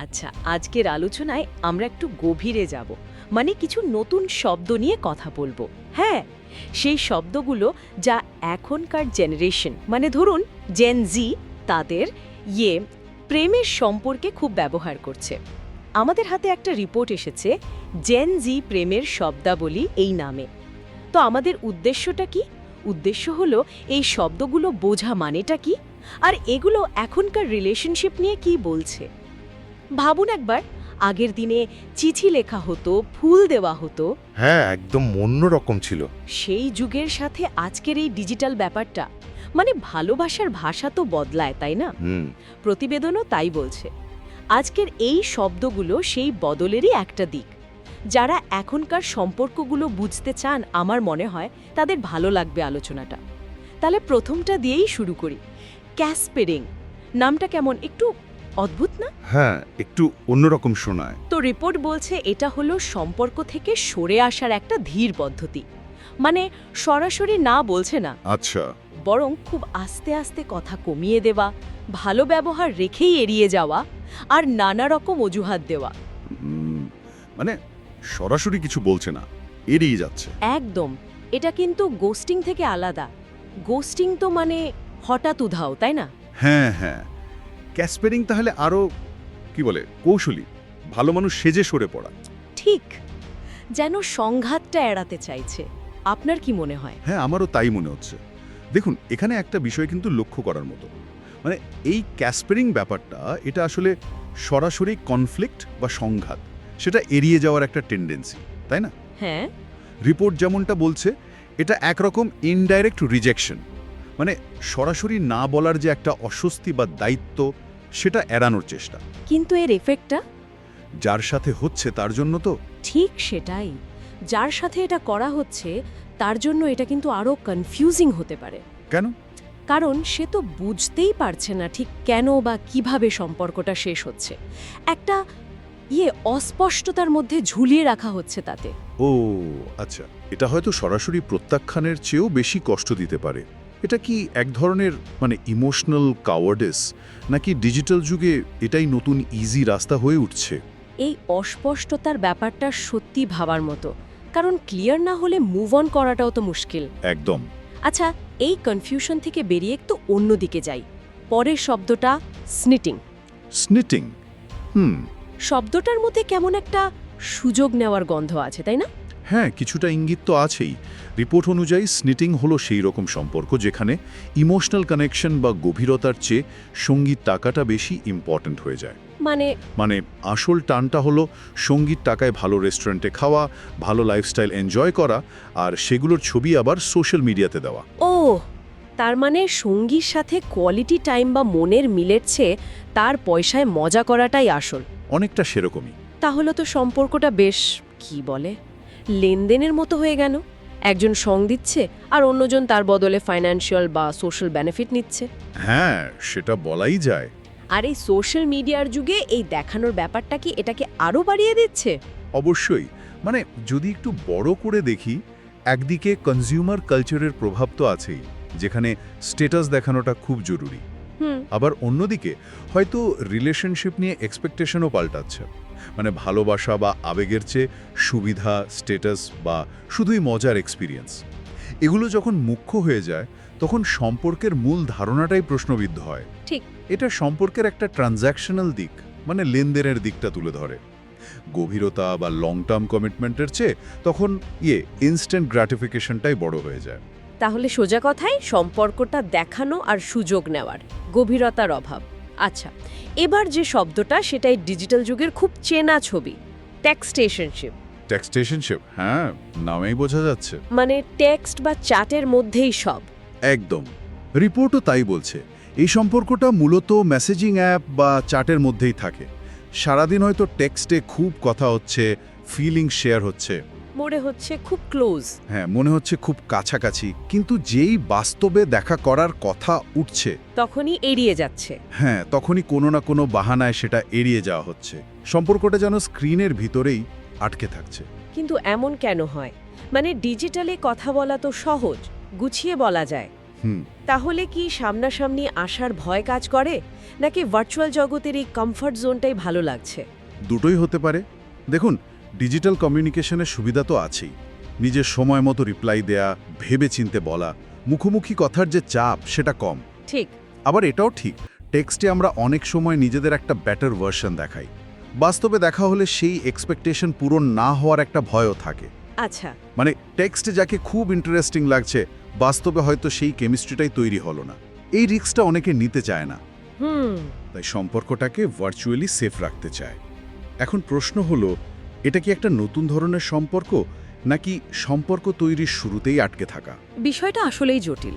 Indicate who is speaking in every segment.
Speaker 1: আচ্ছা আজকের আলোচনায় আমরা একটু গভীরে যাব। মানে কিছু নতুন শব্দ নিয়ে কথা বলব। হ্যাঁ সেই শব্দগুলো যা এখনকার জেনারেশন মানে ধরুন জেন জি তাদের ইয়ে প্রেমের সম্পর্কে খুব ব্যবহার করছে। আমাদের হাতে একটা রিপোর্ট এসেছে জেন জি প্রেমের শব্দাবলী এই নামে। তো আমাদের উদ্দেশ্যটা কি? উদ্দেশ্য হলো এই শব্দগুলো বোঝা মানেটা কি? আর এগুলো এখনকার রিলেশনশিপ নিয়ে কি বলছে? ভাবুন একবার আগের দিনে চিঠি লেখা হতো ফুল দেওয়া হতো।
Speaker 2: হ্যাঁ একদম অন্যরকম ছিল।
Speaker 1: সেই যুগের সাথে আজকের এই ডিজিটাল ব্যাপারটা মানে ভালোবাসার ভাষা তো বদলায় তাই না? প্রতিবেদনও তাই বলছে। আজকের এই শব্দগুলো সেই বদলেরই একটা দিক। যারা এখনকার সম্পর্কগুলো বুঝতে চান আমার মনে হয় তাদের ভালো লাগবে আলোচনাটা। তাহলে প্রথমটা দিয়েই শুরু করি। ক্যাসপেরিং নামটা কেমন একটু অদ্ভুত না?
Speaker 2: হ্যাঁ একটু অন্যরকম শোনায়।
Speaker 1: তো রিপোর্ট বলছে এটা হলো সম্পর্ক থেকে সরে আসার একটা ধীর পদ্ধতি। মানে সরাসরি না বলছে না।
Speaker 2: আচ্ছা।
Speaker 1: বরং খুব আস্তে আস্তে কথা কমিয়ে দেওয়া ভালো ব্যবহার রেখেই এড়িয়ে যাওয়া আর নানা রকম অজুহাত দেওয়া।
Speaker 2: মানে সরাসরি কিছু বলছে না এড়িয়ে যাচ্ছে।
Speaker 1: একদম। এটা কিন্তু গোস্টিং থেকে আলাদা। গোস্টিং তো মানে হঠাৎ উধাও তাই না?
Speaker 2: হ্যাঁ হ্যাঁ। ক্যাসপেরিং তাহলে আরও কি বলে কৌশলী। ভালো মানুষ সেজে সরে পড়া।
Speaker 1: ঠিক। যেন সংঘাতটা এড়াতে চাইছে। আপনার কি মনে হয়?
Speaker 2: হ্যাঁ আমারও তাই মনে হচ্ছে। দেখুন এখানে একটা বিষয় কিন্তু লক্ষ্য করার মতো। মানে এই ক্যাসপেরিং ব্যাপারটা এটা আসলে সরাসরি কনফ্লিক্ট বা সংঘাত। সেটা এড়িয়ে যাওয়ার একটা টেন্ডেন্সি তাই না?
Speaker 1: হ্যাঁ।
Speaker 2: রিপোর্ট যেমনটা বলছে এটা একরকম ইনডাইরেক্ট রিজেকশন মানে সরাসরি না বলার যে একটা অস্বস্তি বা দায়িত্ব সেটা এড়ানোর চেষ্টা।
Speaker 1: কিন্তু এর এফেক্টটা
Speaker 2: যার সাথে হচ্ছে তার জন্য তো।
Speaker 1: ঠিক সেটাই। যার সাথে এটা করা হচ্ছে তার জন্য এটা কিন্তু আরও কনফিউজিং হতে পারে।
Speaker 2: কেন?
Speaker 1: কারণ সে তো বুঝতেই পারছে না ঠিক কেন বা কীভাবে সম্পর্কটা শেষ হচ্ছে। একটা ইয়ে অস্পষ্টতার মধ্যে ঝুলিয়ে রাখা হচ্ছে তাতে।
Speaker 2: ও আচ্ছা। এটা হয়তো সরাসরি প্রত্যাখ্যানের চেয়েও বেশি কষ্ট দিতে পারে। এটা কি এক ধরনের মানে ইমোশনাল কাওয়ার্ডেস নাকি ডিজিটাল যুগে এটাই নতুন ইজি রাস্তা হয়ে উঠছে?
Speaker 1: এই অস্পষ্টতার ব্যাপারটা সত্যি ভাবার মতো কারণ ক্লিয়ার না হলে মুভ অন করাটাও তো মুশকিল।
Speaker 2: একদম।
Speaker 1: আচ্ছা এই কনফিউশন থেকে বেরিয়ে একটু অন্যদিকে যাই। পরের শব্দটা স্নিটিং
Speaker 2: স্নিটিং হুম।
Speaker 1: শব্দটার মধ্যে কেমন একটা সুযোগ নেওয়ার গন্ধ আছে তাই না?
Speaker 2: হ্যাঁ কিছুটা ইঙ্গিত তো আছেই। রিপোর্ট অনুযায়ী স্নিটিং হলো সেই রকম সম্পর্ক যেখানে ইমোশনাল কানেকশন বা গভীরতার চেয়ে সংগীত টাকাটা বেশি ইম্পর্ট্যান্ট হয়ে যায়।
Speaker 1: মানে?
Speaker 2: মানে আসল টানটা হলো সংগীত টাকায় ভালো রেস্টুরেন্টে খাওয়া ভালো লাইফস্টাইল এনজয় করা আর সেগুলোর ছবি আবার সোশ্যাল মিডিয়াতে দেওয়া।
Speaker 1: ও তার মানে সঙ্গীর সাথে কোয়ালিটি টাইম বা মনের মিলের চেয়ে তার পয়সায় মজা করাটাই আসল।
Speaker 2: অনেকটা সেরকমই।
Speaker 1: তাহলে তো সম্পর্কটা বেশ কি বলে? লেনদেনের মতো হয়ে গেল। একজন সং দিচ্ছে আর অন্যজন তার বদলে ফাইন্যান্সিয়াল বা সোশ্যাল বেনিফিট নিচ্ছে।
Speaker 2: হ্যাঁ সেটা বলাই যায়।
Speaker 1: আর এই সোশ্যাল মিডিয়ার যুগে এই দেখানোর ব্যাপারটা কি এটাকে আরও বাড়িয়ে দিচ্ছে?
Speaker 2: অবশ্যই। মানে যদি একটু বড় করে দেখি একদিকে কনজিউমার কালচারের প্রভাব তো আছেই যেখানে স্টেটাস দেখানোটা খুব জরুরি।
Speaker 1: হুম।
Speaker 2: আবার অন্যদিকে হয়তো রিলেশনশিপ নিয়ে এক্সপেকটেশনও পাল্টাচ্ছে। মানে ভালোবাসা বা আবেগের চেয়ে সুবিধা স্টেটাস বা শুধুই মজার এক্সপিরিয়েন্স এগুলো যখন মুখ্য হয়ে যায় তখন সম্পর্কের মূল ধারণাটাই প্রশ্নবিদ্ধ হয়।
Speaker 1: ঠিক।
Speaker 2: এটা সম্পর্কের একটা ট্রানজ্যাকশনাল দিক মানে লেনদেনের দিকটা তুলে ধরে। গভীরতা বা লং টার্ম কমিটমেন্টের চেয়ে তখন ইয়ে ইনস্ট্যান্ট গ্র্যাটিফিকেশনটাই বড় হয়ে যায়।
Speaker 1: তাহলে সোজা কথায় সম্পর্কটা দেখানো আর সুযোগ নেওয়ার গভীরতার অভাব। আচ্ছা এবার যে শব্দটা সেটাই ডিজিটাল যুগের খুব চেনা ছবি টেক্সটেশনশিপ
Speaker 2: টেক্সটেশনশিপ হ্যাঁ নামেই বোঝা যাচ্ছে।
Speaker 1: মানে টেক্সট বা চ্যাটের মধ্যেই সব।
Speaker 2: একদম। রিপোর্টও তাই বলছে। এই সম্পর্কটা মূলত মেসেজিং অ্যাপ বা চাটের মধ্যেই থাকে। সারাদিন হয়তো টেক্সটে খুব কথা হচ্ছে ফিলিং শেয়ার হচ্ছে।
Speaker 1: মনে হচ্ছে খুব ক্লোজ
Speaker 2: হ্যাঁ মনে হচ্ছে খুব কাছাকাছি কিন্তু যেই বাস্তবে দেখা করার কথা উঠছে
Speaker 1: তখনই এড়িয়ে যাচ্ছে।
Speaker 2: হ্যাঁ তখনই কোনো না কোনো বাহানায় সেটা এড়িয়ে যাওয়া হচ্ছে। সম্পর্কটা যেন স্ক্রিনের ভিতরেই আটকে থাকছে।
Speaker 1: কিন্তু এমন কেন হয়? মানে ডিজিটালে কথা বলা তো সহজ গুছিয়ে বলা যায়।
Speaker 2: হুম।
Speaker 1: তাহলে কি সামনাসামনি আসার ভয় কাজ করে? নাকি ভার্চুয়াল জগতের এই কমফর্ট জোনটাই ভালো লাগছে?
Speaker 2: দুটোই হতে পারে। দেখুন ডিজিটাল কমিউনিকেশনের সুবিধা তো আছেই। নিজের সময় মতো রিপ্লাই দেয়া ভেবে চিনতে বলা মুখোমুখি কথার যে চাপ সেটা কম।
Speaker 1: ঠিক।
Speaker 2: আবার এটাও ঠিক টেক্সটে আমরা অনেক সময় নিজেদের একটা বেটার ভার্সন দেখাই। বাস্তবে দেখা হলে সেই এক্সপেকটেশন পূরণ না হওয়ার একটা ভয়ও থাকে।
Speaker 1: আচ্ছা।
Speaker 2: মানে টেক্সটে যাকে খুব ইন্টারেস্টিং লাগছে বাস্তবে হয়তো সেই কেমিস্ট্রিটাই তৈরি হলো না। এই রিস্কটা অনেকে নিতে চায় না।
Speaker 1: হুম।
Speaker 2: তাই সম্পর্কটাকে ভার্চুয়ালি সেফ রাখতে চায়। এখন প্রশ্ন হলো এটা কি একটা নতুন ধরনের সম্পর্ক নাকি সম্পর্ক তৈরির শুরুতেই আটকে থাকা?
Speaker 1: বিষয়টা আসলেই জটিল।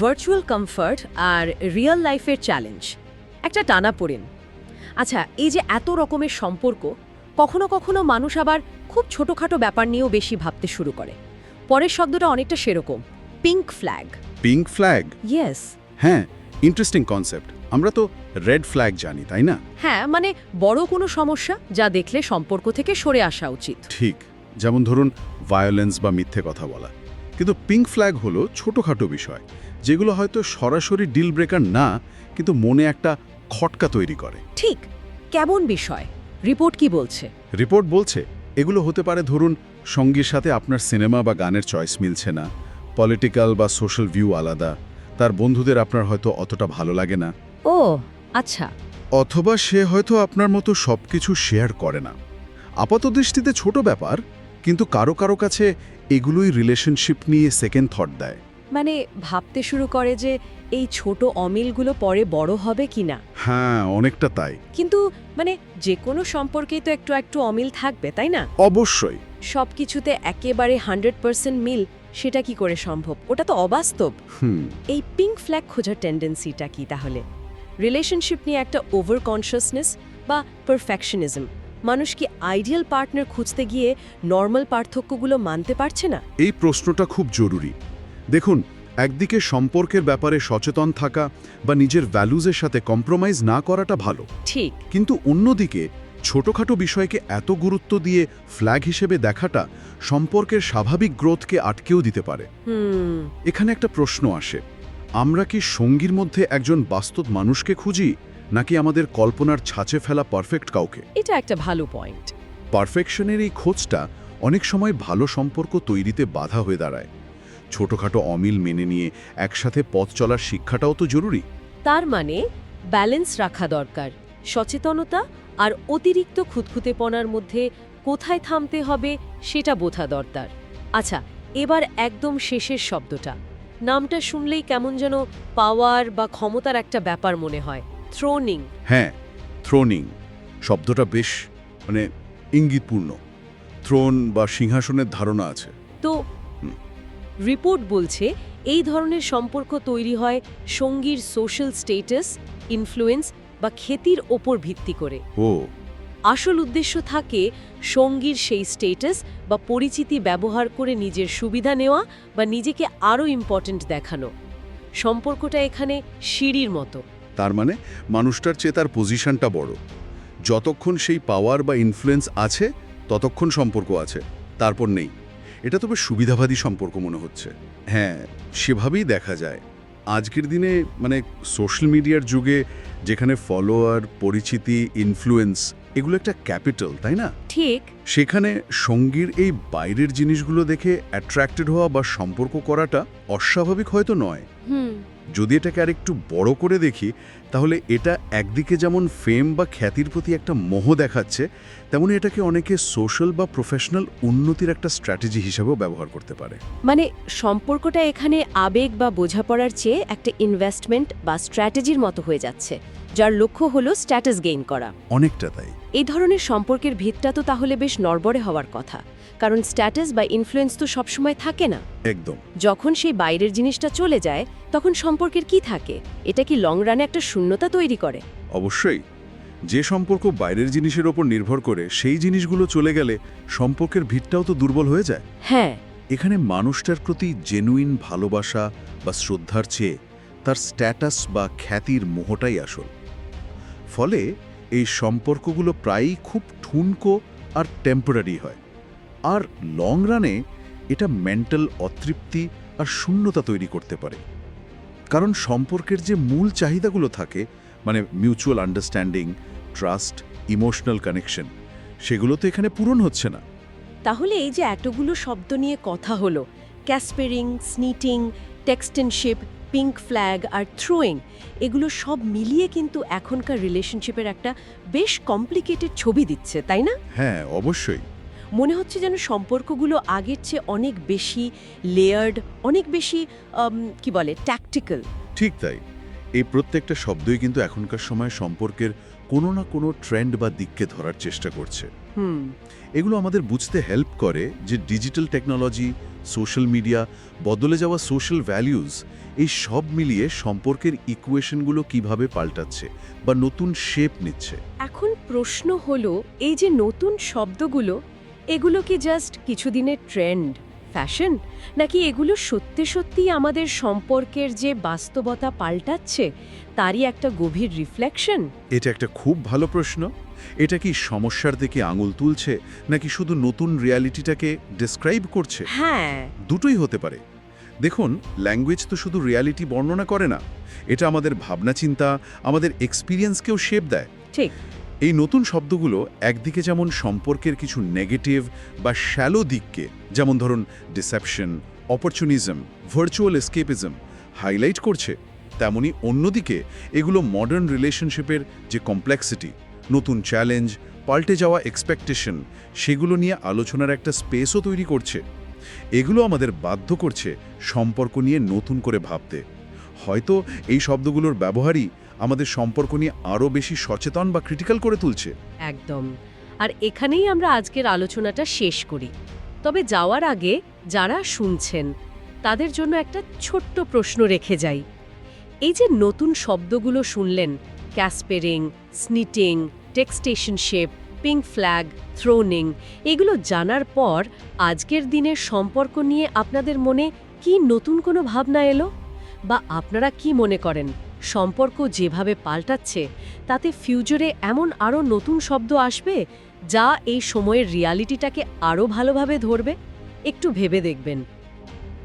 Speaker 1: ভার্চুয়াল কমফর্ট আর রিয়েল লাইফের চ্যালেঞ্জ একটা টানা পড়েন। আচ্ছা এই যে এত রকমের সম্পর্ক কখনো কখনো মানুষ আবার খুব ছোটোখাটো ব্যাপার নিয়েও বেশি ভাবতে শুরু করে। পরের শব্দটা অনেকটা সেরকম pink flag
Speaker 2: pink flag
Speaker 1: yes
Speaker 2: হ্যাঁ ইন্টারেস্টিং কনসেপ্ট আমরা তো রেড ফ্ল্যাগ জানি তাই না?
Speaker 1: হ্যাঁ মানে বড় কোনো সমস্যা যা দেখলে সম্পর্ক থেকে সরে আসা উচিত।
Speaker 2: ঠিক যেমন ধরুন ভায়োলেন্স বা মিথ্যে কথা বলা। কিন্তু পিঙ্ক ফ্ল্যাগ হলো ছোটোখাটো বিষয় যেগুলো হয়তো সরাসরি ডিল ব্রেকার না কিন্তু মনে একটা খটকা তৈরি করে।
Speaker 1: ঠিক কেমন বিষয়? রিপোর্ট কি বলছে?
Speaker 2: রিপোর্ট বলছে এগুলো হতে পারে ধরুন সঙ্গীর সাথে আপনার সিনেমা বা গানের চয়েস মিলছে না পলিটিক্যাল বা সোশ্যাল ভিউ আলাদা তার বন্ধুদের আপনার হয়তো অতটা ভালো লাগে না।
Speaker 1: ও আচ্ছা।
Speaker 2: অথবা সে হয়তো আপনার মতো সব কিছু শেয়ার করে না। আপাত দৃষ্টিতে ছোট ব্যাপার কিন্তু কারও কারও কাছে এগুলোই রিলেশনশিপ নিয়ে সেকেন্ড থট দেয়।
Speaker 1: মানে ভাবতে শুরু করে যে এই ছোট অমিলগুলো পরে বড় হবে কিনা।
Speaker 2: হ্যাঁ অনেকটা তাই।
Speaker 1: কিন্তু মানে যে কোনো সম্পর্কেই তো একটু একটু অমিল থাকবে তাই না?
Speaker 2: অবশ্যই।
Speaker 1: সব কিছুতে একেবারে হান্ড্রেড পার্সেন্ট মিল সেটা কি করে সম্ভব? ওটা তো অবাস্তব।
Speaker 2: হুম।
Speaker 1: এই পিঙ্ক ফ্ল্যাগ খোঁজার টেন্ডেন্সিটা কি তাহলে? রিলেশনশিপ নিয়ে একটা ওভার কনসিয়াসনেস বা পারফেকশনিজম মানুষ কি আইডিয়াল পার্টনার খুঁজতে গিয়ে নর্মাল পার্থক্যগুলো মানতে পারছে না?
Speaker 2: এই প্রশ্নটা খুব জরুরি। দেখুন একদিকে সম্পর্কের ব্যাপারে সচেতন থাকা বা নিজের ভ্যালুজের সাথে কম্প্রোমাইজ না করাটা ভালো।
Speaker 1: ঠিক।
Speaker 2: কিন্তু অন্যদিকে ছোটখাটো বিষয়কে এত গুরুত্ব দিয়ে ফ্ল্যাগ হিসেবে দেখাটা সম্পর্কের স্বাভাবিক গ্রোথকে আটকেও দিতে পারে।
Speaker 1: হুম।
Speaker 2: এখানে একটা প্রশ্ন আসে। আমরা কি সঙ্গীর মধ্যে একজন বাস্তব মানুষকে খুঁজি নাকি আমাদের কল্পনার ছাঁচে ফেলা পারফেক্ট কাউকে?
Speaker 1: এটা একটা ভালো পয়েন্ট
Speaker 2: পারফেকশনের এই খোঁজটা অনেক সময় ভালো সম্পর্ক তৈরিতে বাধা হয়ে দাঁড়ায়। ছোটখাটো অমিল মেনে নিয়ে একসাথে পথ চলার শিক্ষাটাও তো জরুরি।
Speaker 1: তার মানে ব্যালেন্স রাখা দরকার। সচেতনতা আর অতিরিক্ত খুঁতখুঁতেপনার মধ্যে কোথায় থামতে হবে সেটা বোঝা দরকার। আচ্ছা এবার একদম শেষের শব্দটা। নামটা শুনলেই কেমন যেন পাওয়ার বা ক্ষমতার একটা ব্যাপার মনে হয়। থ্রোনিং।
Speaker 2: হ্যাঁ থ্রোনিং। শব্দটা বেশ মানে ইঙ্গিতপূর্ণ। থ্রোন বা সিংহাসনের ধারণা আছে।
Speaker 1: তো রিপোর্ট বলছে এই ধরনের সম্পর্ক তৈরি হয় সঙ্গীর সোশ্যাল স্টেটাস ইনফ্লুয়েন্স বা খ্যাতির ওপর ভিত্তি করে।
Speaker 2: ও
Speaker 1: আসল উদ্দেশ্য থাকে সঙ্গীর সেই স্টেটাস বা পরিচিতি ব্যবহার করে নিজের সুবিধা নেওয়া বা নিজেকে আরও ইম্পর্ট্যান্ট দেখানো। সম্পর্কটা এখানে সিঁড়ির মতো।
Speaker 2: তার মানে মানুষটার চেয়ে তার পজিশনটা বড়। যতক্ষণ সেই পাওয়ার বা ইনফ্লুয়েন্স আছে, ততক্ষণ সম্পর্ক আছে। তারপর নেই। এটা তবে সুবিধাবাদী সম্পর্ক মনে হচ্ছে। হ্যাঁ সেভাবেই দেখা যায়। আজকের দিনে মানে সোশ্যাল মিডিয়ার যুগে যেখানে ফলোয়ার পরিচিতি ইনফ্লুয়েন্স এগুলো একটা ক্যাপিটাল তাই না?
Speaker 1: ঠিক।
Speaker 2: সেখানে সঙ্গীর এই বাইরের জিনিসগুলো দেখে অ্যাট্রাক্টেড হওয়া বা সম্পর্ক করাটা অস্বাভাবিক হয়তো নয়।
Speaker 1: হুম।
Speaker 2: যদি এটাকে আর একটু বড় করে দেখি তাহলে এটা একদিকে যেমন ফেম বা খ্যাতির প্রতি একটা মোহ দেখাচ্ছে তেমনি এটাকে অনেকে সোশ্যাল বা প্রফেশনাল উন্নতির একটা স্ট্র্যাটেজি হিসেবেও ব্যবহার করতে পারে।
Speaker 1: মানে সম্পর্কটা এখানে আবেগ বা বোঝাপড়ার চেয়ে একটা ইনভেস্টমেন্ট বা স্ট্র্যাটেজির মতো হয়ে যাচ্ছে। যার লক্ষ্য হলো স্ট্যাটাস গেইন করা।
Speaker 2: অনেকটা তাই।
Speaker 1: এই ধরনের সম্পর্কের ভিতটা তো তাহলে বেশ নড়বড়ে হওয়ার কথা। কারণ স্ট্যাটাস বা ইনফ্লুয়েন্স তো সবসময় থাকে না।
Speaker 2: একদম।
Speaker 1: যখন সেই বাইরের জিনিসটা চলে যায় তখন সম্পর্কের কি থাকে? এটা কি লং রানে একটা শূন্যতা তৈরি করে?
Speaker 2: অবশ্যই। যে সম্পর্ক বাইরের জিনিসের ওপর নির্ভর করে সেই জিনিসগুলো চলে গেলে সম্পর্কের ভিতটাও তো দুর্বল হয়ে যায়।
Speaker 1: হ্যাঁ।
Speaker 2: এখানে মানুষটার প্রতি জেনুইন ভালোবাসা বা শ্রদ্ধার চেয়ে তার স্ট্যাটাস বা খ্যাতির মোহটাই আসল। ফলে এই সম্পর্কগুলো প্রায়ই খুব ঠুনকো আর টেম্পোরারি হয়। আর লং রানে এটা মেন্টাল অতৃপ্তি আর শূন্যতা তৈরি করতে পারে। কারণ সম্পর্কের যে মূল চাহিদাগুলো থাকে মানে mutual understanding trust emotional connection সেগুলো তো এখানে পূরণ হচ্ছে না।
Speaker 1: তাহলে এই যে এতগুলো শব্দ নিয়ে কথা হলো ক্যাসপেরিং স্নিটিং টেক্সটেনশিপ পিঙ্ক ফ্ল্যাগ আর থ্রোয়িং এগুলো সব মিলিয়ে কিন্তু এখনকার রিলেশনশিপের একটা বেশ কমপ্লিকেটেড ছবি দিচ্ছে তাই না?
Speaker 2: হ্যাঁ অবশ্যই।
Speaker 1: মনে হচ্ছে যেন সম্পর্কগুলো আগের চেয়ে অনেক বেশি লেয়ার্ড অনেক বেশি কি বলে ট্যাকটিক্যাল
Speaker 2: ঠিক তাই। এই প্রত্যেকটা শব্দই কিন্তু এখনকার সময় সম্পর্কের কোনো না কোনো ট্রেন্ড বা দিককে ধরার চেষ্টা করছে।
Speaker 1: হুম।
Speaker 2: এগুলো আমাদের বুঝতে হেল্প করে যে ডিজিটাল টেকনোলজি সোশ্যাল মিডিয়া বদলে যাওয়া সোশ্যাল ভ্যালিউজ এই সব মিলিয়ে সম্পর্কের ইকুয়েশনগুলো কীভাবে পাল্টাচ্ছে বা নতুন শেপ নিচ্ছে।
Speaker 1: এখন প্রশ্ন হলো এই যে নতুন শব্দগুলো এগুলো কি জাস্ট কিছুদিনের ট্রেন্ড ফ্যাশন নাকি এগুলো সত্যি সত্যি আমাদের সম্পর্কের যে বাস্তবতা পাল্টাচ্ছে তারই একটা গভীর রিফ্লেকশন
Speaker 2: এটা একটা খুব ভালো প্রশ্ন। এটা কি সমস্যার দিকে আঙুল তুলছে নাকি শুধু নতুন রিয়ালিটিটাকে ডিসক্রাইব করছে?
Speaker 1: হ্যাঁ।
Speaker 2: দুটোই হতে পারে। দেখুন ল্যাঙ্গুয়েজ তো শুধু রিয়ালিটি বর্ণনা করে না এটা আমাদের ভাবনা চিন্তা আমাদের এক্সপিরিয়েন্সকেও শেপ দেয়।
Speaker 1: ঠিক।
Speaker 2: এই নতুন শব্দগুলো একদিকে যেমন সম্পর্কের কিছু নেগেটিভ বা শ্যালো দিককে যেমন ধরুন deception opportunism virtual escapism highlight করছে তেমনি অন্যদিকে এগুলো মডার্ন রিলেশনশিপের যে কমপ্লেক্সিটি নতুন চ্যালেঞ্জ পাল্টে যাওয়া এক্সপেকটেশন সেগুলো নিয়ে আলোচনার একটা স্পেসও তৈরি করছে। এগুলো আমাদের বাধ্য করছে সম্পর্ক নিয়ে নতুন করে ভাবতে। হয়তো এই শব্দগুলোর ব্যবহারই আমাদের সম্পর্ক নিয়ে আরও বেশি সচেতন বা ক্রিটিক্যাল করে তুলছে।
Speaker 1: একদম। আর এখানেই আমরা আজকের আলোচনাটা শেষ করি। তবে যাওয়ার আগে যারা শুনছেন, তাদের জন্য একটা ছোট্ট প্রশ্ন রেখে যাই। এই যে নতুন শব্দগুলো শুনলেন ক্যাসপেরিং, স্নিটিং, টেক্সটেশনশিপ, পিঙ্ক ফ্ল্যাগ, থ্রোনিং, এগুলো জানার পর আজকের দিনের সম্পর্ক নিয়ে আপনাদের মনে কি নতুন কোনো ভাবনা এলো? বা আপনারা কি মনে করেন, সম্পর্ক যেভাবে পাল্টাচ্ছে, তাতে ফিউচারে এমন আরও নতুন শব্দ আসবে যা এই সময়ের রিয়ালিটিটাকে আরও ভালোভাবে ধরবে? একটু ভেবে দেখবেন।